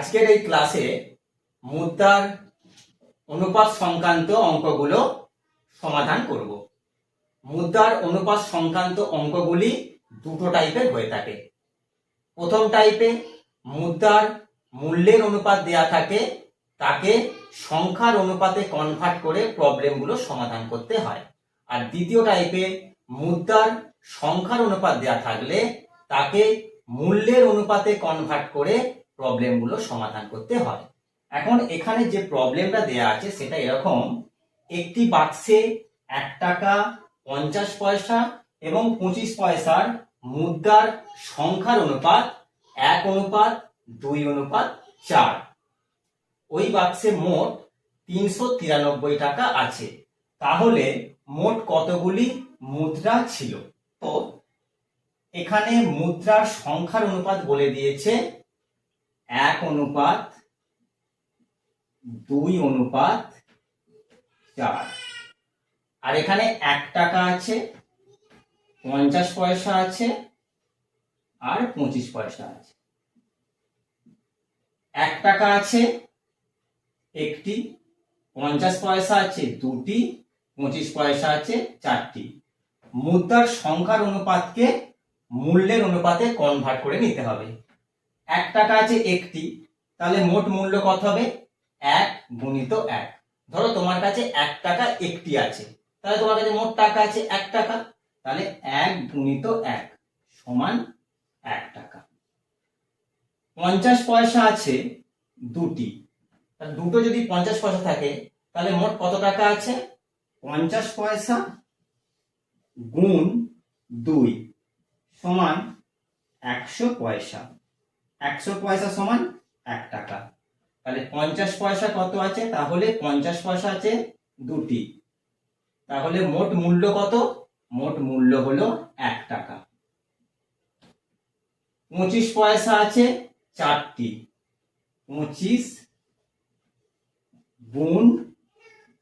আজকের এই ক্লাসে মুদ্রার অনুপাত সংক্রান্ত অঙ্কগুলো সমাধান করব। মুদ্রার অনুপাত সংক্রান্ত অঙ্কগুলি দুটো টাইপের হয়ে থাকে। প্রথম টাইপে মুদ্রার মূল্যের অনুপাত দেয়া থাকে, তাকে সংখ্যার অনুপাতে কনভার্ট করে প্রবলেমগুলো সমাধান করতে হয়। আর দ্বিতীয় টাইপে মুদ্রার সংখ্যার অনুপাত দেয়া থাকলে তাকে মূল্যের অনুপাতে কনভার্ট করে প্রবলেমগুলো সমাধান করতে হয়। এখন এখানে যে প্রবলেমটা দেয়া আছে, সেটা এরকম। একটি বাক্সে এক টাকা পঞ্চাশ পয়সা এবং পঁচিশ পয়সার মুদ্রার সংখ্যার অনুপাত এক অনুপাত, দুই অনুপাত, চার। ওই বাক্সে মোট তিনশো তিরানব্বই টাকা আছে। তাহলে মোট কতগুলি মুদ্রা ছিল? তো এখানে মুদ্রার সংখ্যার অনুপাত বলে দিয়েছে এক অনুপাত, দুই অনুপাত, চার। আর এখানে এক টাকা আছে, পঞ্চাশ পয়সা আছে, আর পঁচিশ পয়সা আছে। এক টাকা আছে, একটি, পঞ্চাশ পয়সা আছে, দুটি, পঁচিশ পয়সা আছে, চারটি। মুদ্রার সংখ্যার অনুপাতকে মূল্যের অনুপাতে কনভার্ট করে নিতে হবে। এক টাকা আছে একটি, তাহলে মোট মূল্য কত হবে? এক গুণিত এক। ধরো তোমার কাছে এক টাকা একটি আছে, তাহলে তোমার কাছে মোট টাকা আছে এক টাকা, তাহলে এক গুণিত এক সমান এক টাকা। পঞ্চাশ পয়সা আছে দুটি, তাহলে দুটো যদি পঞ্চাশ পয়সা থাকে, তাহলে মোট কত টাকা আছে? পঞ্চাশ পয়সা গুণ দুই সমান একশো পয়সা। একশো পয়সা সমান এক টাকা। তাহলে পঞ্চাশ পয়সা কত আছে? তাহলে পঞ্চাশ পয়সা আছে দুটি। তাহলে মোট মূল্য কত? মোট মূল্য হলো এক টাকা। পঁচিশ পয়সা আছে চারটি। পঁচিশ গুণ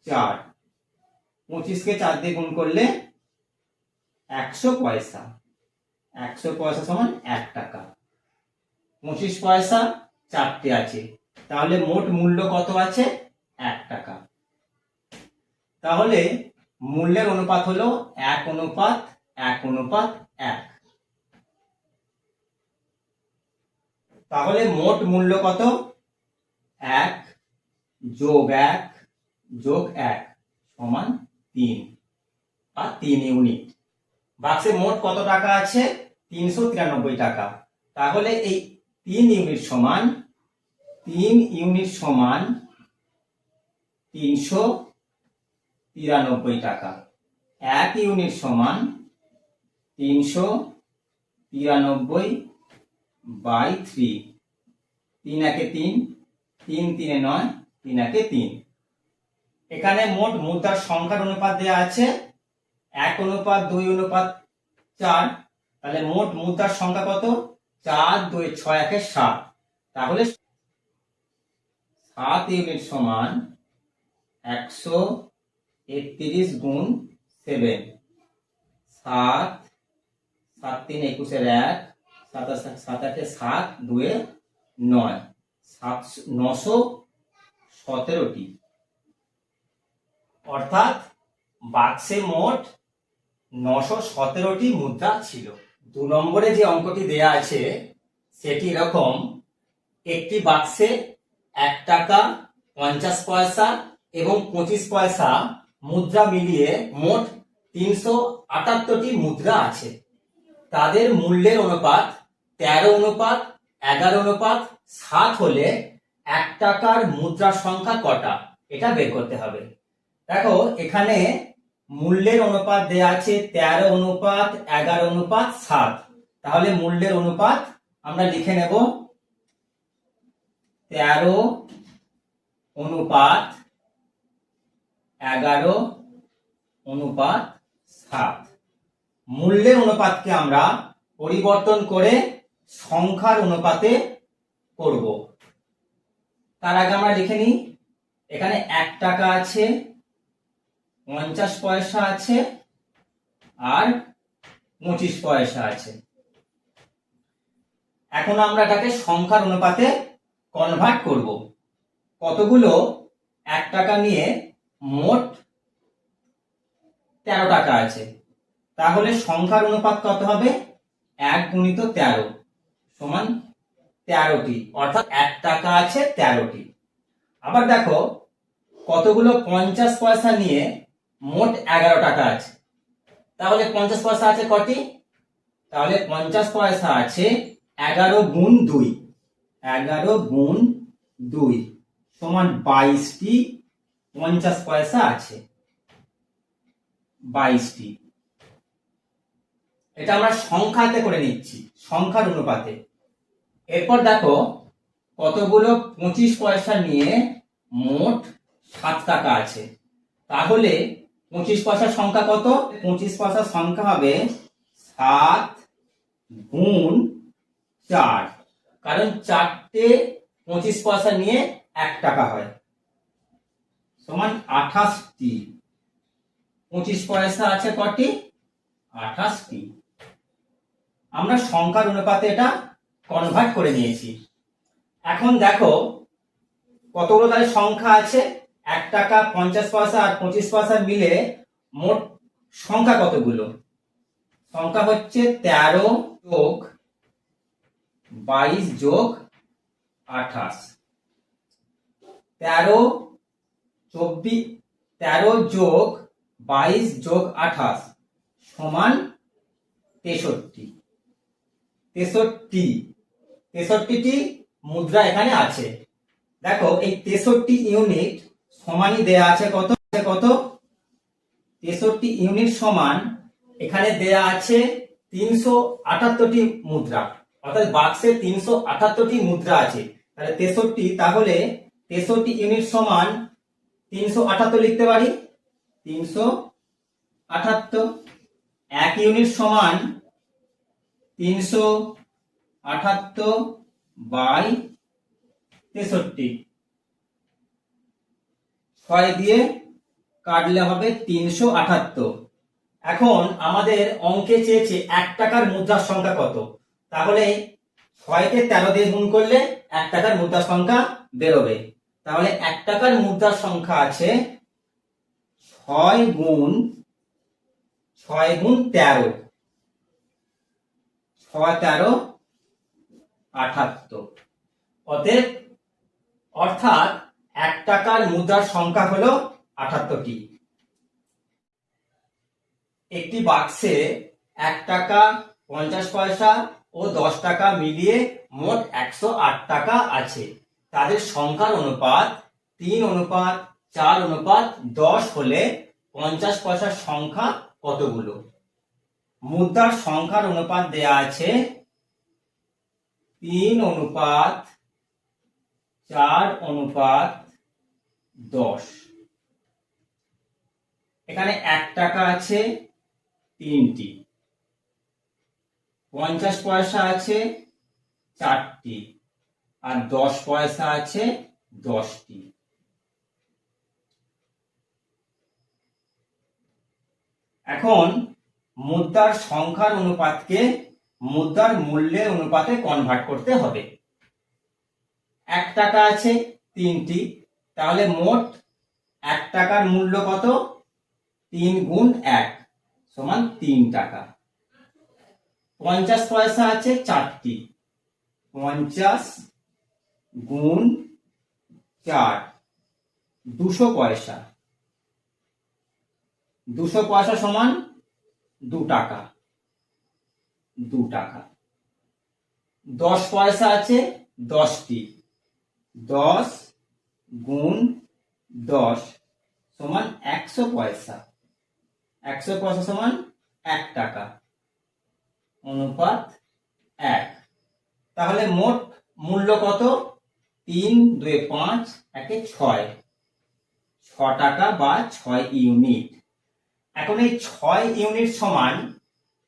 চার। পঁচিশকে চার দিয়ে গুণ করলে একশো পয়সা। একশো পয়সা সমান এক টাকা। পঁচিশ পয়সা, চারটে আছে। তাহলে মোট মূল্য কত আছে? এক টাকা। তাহলে মূল্যের অনুপাত হলো এক অনুপাত এক অনুপাত, এক। তাহলে মোট মূল্য কত? এক যোগ এক যোগ এক সমান তিন বা তিন ইউনিট। বাক্সে মোট কত টাকা আছে? তিনশো তিরানব্বই টাকা। তাহলে এই তিন ইউনিট সমান তিন ইউনিট সমান তিনশো তিরানব্বই টাকা। এক ইউনিট সমান তিনশো তিরানব্বই বাই থ্রি। তিন একে তিন তিন তিনে নয়, তিন একে তিন। এখানে মোট মুদ্রার সংখ্যার অনুপাত দেওয়া আছে। এক অনুপাত, দুই অনুপাত, চার। তাহলে মোট মুদ্রার সংখ্যা কত? চার দুই ছয় একে সাত। তাহলে সাত ইউনিট সমান একশো একত্রিশ গুণ সেভেন। সাত সাত তিন একুশের এক সাতাশ সাত আটে সাত দুয়ে নয়। সাত, নশো সতেরোটি। অর্থাৎ বাক্সে মোট নশো সতেরোটি মুদ্রা ছিল। দু নম্বরে যে অঙ্কটি দেয়া আছে, সেটি এরকম। একটি বাক্সে এক টাকা, পঞ্চাশ পয়সা এবং পঁচিশ পয়সা মুদ্রা মিলিয়ে মোট তিনশো আটাত্তরটি মুদ্রা আছে। তাদের মূল্যের অনুপাত তেরো অনুপাত, এগারো অনুপাত, সাত হলে এক টাকার মুদ্রার সংখ্যা কটা? এটা বের করতে হবে। দেখো, এখানে মূল্যের অনুপাত দেয়া আছে তেরো অনুপাত, এগারো অনুপাত, সাত। তাহলে মূল্যের অনুপাত আমরা লিখে নেব তেরো অনুপাত, এগারো অনুপাত, সাত। মূল্যের অনুপাতকে আমরা পরিবর্তন করে সংখ্যার অনুপাতে করব। তার আগে আমরা লিখে নিই, এখানে এক টাকা আছে পঞ্চাশ পয়সা আছে আর পঁচিশ পয়সা আছে। এখন আমরা এটাকে সংখ্যার অনুপাতে কনভার্ট করব। কতগুলো? এক টাকা নিয়ে মোট তেরো টাকা আছে। তাহলে সংখ্যার অনুপাত কত হবে? এক গুণিত তেরো সমান তেরোটি, অর্থাৎ এক টাকা আছে তেরোটি। আবার দেখো, কতগুলো পঞ্চাশ পয়সা নিয়ে মোট এগারো টাকা আছে। তাহলে পঞ্চাশ পয়সা আছে কটি? তাহলে পঞ্চাশ পয়সা আছে এগারো গুণ দুই। এগারো গুণ দুই সমান বাইশটি পঞ্চাশ পয়সা আছে। বাইশটি। এটা আমরা সংখ্যাতে করে নিচ্ছি, সংখ্যার অনুপাতে। এরপর দেখো, কতগুলো পঁচিশ পয়সা নিয়ে মোট সাত টাকা আছে। তাহলে পঁচিশ পয়সার সংখ্যা কত? পঁচিশ পয়সার সংখ্যা হবে সাত গুণ চার। কারণ চারটে পঁচিশ পয়সা নিয়ে এক টাকা হয়। সমান আঠাশটি। পঁচিশ পয়সা আছে কটি? আঠাশটি। আমরা সংখ্যার অনুপাতে এটা কনভার্ট করে নিয়েছি। এখন দেখো কতগুলো তাহলে সংখ্যা আছে? এক টাকা পঞ্চাশ পয়সা আর পঁচিশ পয়সা মিলে মোট সংখ্যা কতগুলো? সংখ্যা হচ্ছে তেরো যোগ বাইশ যোগ আঠাশ। তেরো চব্বিশ তেরো যোগ বাইশ যোগ আঠাশ সমান তেষট্টি। তেষট্টি। তেষট্টিটি মুদ্রা এখানে আছে। দেখো, এই তেষট্টি ইউনিট সমানই দেয়া আছে কত? আছে কত? তেষট্টি ইউনিট সমান এখানে দেয়া আছে তিনশো আটাত্তরটি মুদ্রা। অর্থাৎ বাক্সে তিনশো আটাত্তরটি মুদ্রা আছে। তাহলে তেষট্টি তাহলে তেষট্টি ইউনিট সমান তিনশো আটাত্তর লিখতে পারি? তিনশো আটাত্তর। এক ইউনিট সমান তিনশো আটাত্তর বাই তেষট্টি। ছয় দিয়ে কাটলে হবে তিনশো আটাত্তর। এখন আমাদের অঙ্কে চেয়েছে এক টাকার মুদ্রার সংখ্যা কত? তাহলে ছয়কে তেরো দিয়ে গুণ করলে এক টাকার মুদ্রার সংখ্যা বেরোবে। তাহলে এক টাকার মুদ্রার সংখ্যা আছে ছয় গুণ ছয় গুণ তেরো। ছয়, তেরো আঠাত্তর অতএব অর্থাৎ এক টাকার মুদ্রার সংখ্যা হলো আঠাত্তরটি একটি বাক্সে এক টাকা পঞ্চাশ পয়সা ও দশ টাকা মিলিয়ে মোট একশো আট টাকা আছে। তাদের সংখ্যার অনুপাত তিন অনুপাত, চার অনুপাত, দশ হলে পঞ্চাশ পয়সার সংখ্যা কতগুলো? মুদ্রার সংখ্যার অনুপাত দেয়া আছে তিন অনুপাত, চার অনুপাত দশ। এখানে এক টাকা আছে, তিনটি। পঞ্চাশ পয়সা আছে, চারটি। আর দশ পয়সা আছে, দশটি। এখন মুদ্রার সংখ্যার অনুপাতকে মুদ্রার মূল্যের অনুপাতে কনভার্ট করতে হবে। এক টাকা আছে, তিনটি। তাহলে মোট এক টাকার মূল্য কত? তিন গুণ এক সমান তিন টাকা। পঞ্চাশ পয়সা আছে চারটি। পঞ্চাশ গুণ চার, দুশো পয়সা। দুশো পয়সা সমান দু টাকা। দু টাকা। দশ পয়সা আছে দশটি। দশ গুণ দশ সমান একশো পয়সা। একশো পয়সা সমান এক টাকা। অনুপাত এক। তাহলে মোট মূল্য কত? তিন, দুই, পাঁচ, একে ছয়। ছ টাকা বা ছয় ইউনিট। এখন এই ছয় ইউনিট সমান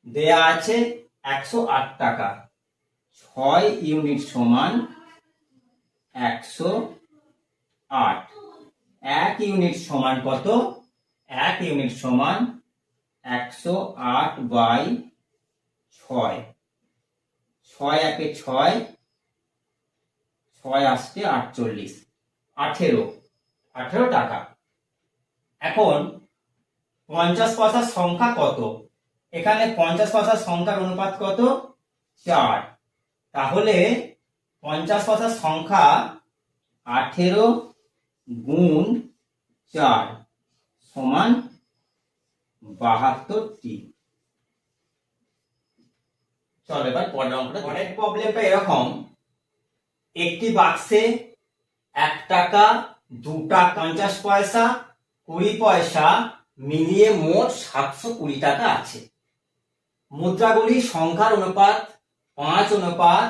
দেয়া আছে একশো আট টাকা। ছয় ইউনিট সমান একশো আট। এক ইউনিট সমান কত? এক ইউনিট সমান একশো আট বাই ছয়। ছয় একে ছয় ছয় আসছে আটচল্লিশ। আঠেরো। আঠেরো টাকা। এখন পঞ্চাশ পয়সার সংখ্যা কত? এখানে পঞ্চাশ পয়সার সংখ্যার অনুপাত কত? চার। তাহলে পঞ্চাশ পয়সার সংখ্যা আঠেরো গুণ চার সমান বাহাত্তরটি চলো এবার পরের অঙ্কটা পরের প্রবলেমটা এরকম। একটি বাক্সে এক টাকা দু টাকা পঞ্চাশ পয়সা কুড়ি পয়সা মিলিয়ে মোট সাতশো কুড়ি টাকা আছে। মুদ্রাগুলি সংখ্যার অনুপাত পাঁচ অনুপাত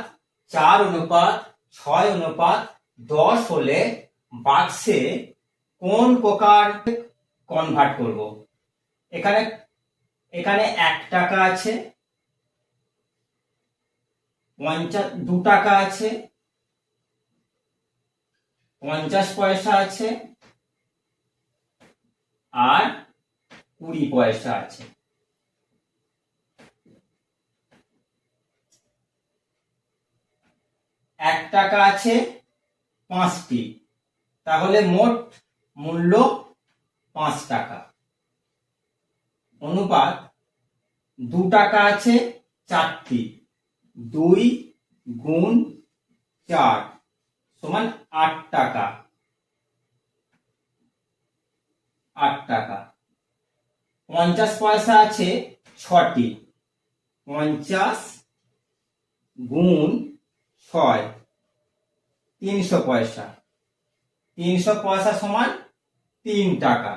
চার অনুপাত ছয় অনুপাত দশ হলে বাক্সে কোন প্রকার কনভার্ট করব? এখানে এখানে এক টাকা আছে, পঞ্চাশ, দু টাকা আছে, পঞ্চাশ পয়সা আছে, আর কুড়ি পয়সা আছে। এক টাকা আছে, পাঁচটি। তাহলে মোট মূল্য পাঁচ টাকা। অনুপাত দু টাকা আছে চারটি। দুই গুণ চার সমান আট টাকা। আট টাকা। পঞ্চাশ পয়সা আছে ছটি। পঞ্চাশ গুণ ছয়, তিনশো পয়সা। তিনশো পয়সা সমান তিন টাকা।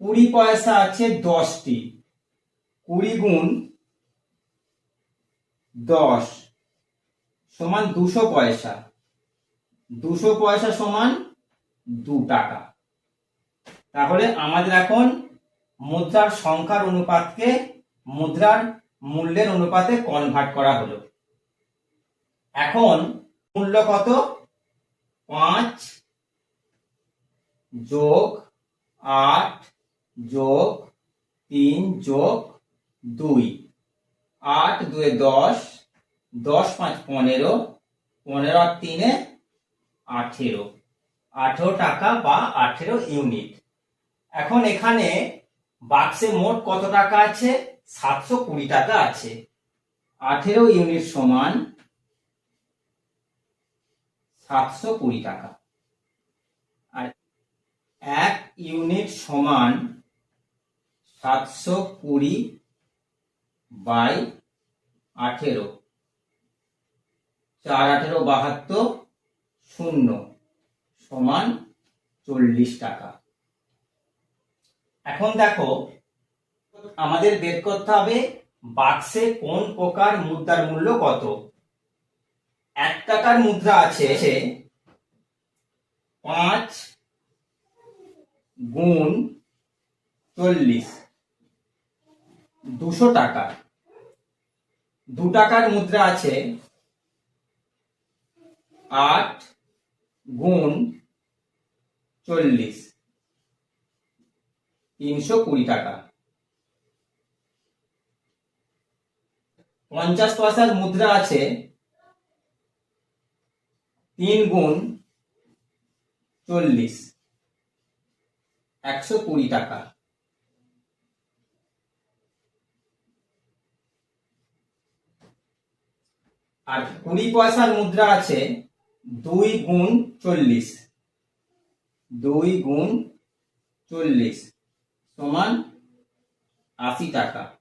কুড়ি পয়সা আছে দশটি। কুড়ি গুণ দশ সমান দুশো পয়সা। দুশো পয়সা সমান দু টাকা। তাহলে আমাদের এখন মুদ্রার সংখ্যার অনুপাতকে মুদ্রার মূল্যের অনুপাতে কনভার্ট করা হলো। এখন মূল্য কত? পাঁচ যোগ আট যোগ তিন যোগ দুই। আট দুয়ে দশ দশ পাঁচ পনেরো পনেরো আর তিনে আঠেরো। আঠেরো টাকা বা আঠেরো ইউনিট। এখন এখানে বাক্সে মোট কত টাকা আছে? সাতশো কুড়ি টাকা আছে। আঠেরো ইউনিট সমান সাতশো কুড়ি টাকা। আর এক ইউনিট সমান সাতশো কুড়ি বাই আঠেরো। চার আঠেরো বাহাত্তর শূন্য সমান চল্লিশ টাকা। এখন দেখো, আমাদের বের করতে হবে বাক্সে কোন প্রকার মুদ্রার মূল্য কত? এক টাকার মুদ্রা আছে পাঁচ গুণ চল্লিশ। দুশো টাকা। দু টাকার মুদ্রা আছে আট গুণ চল্লিশ। তিনশো কুড়ি টাকা। পঞ্চাশ পয়সার মুদ্রা আছে তিন গুণ চল্লিশ। একশো কুড়ি টাকা। আর কুড়ি পয়সার মুদ্রা আছে দুই গুণ চল্লিশ। দুই গুণ চল্লিশ সমান আশি টাকা।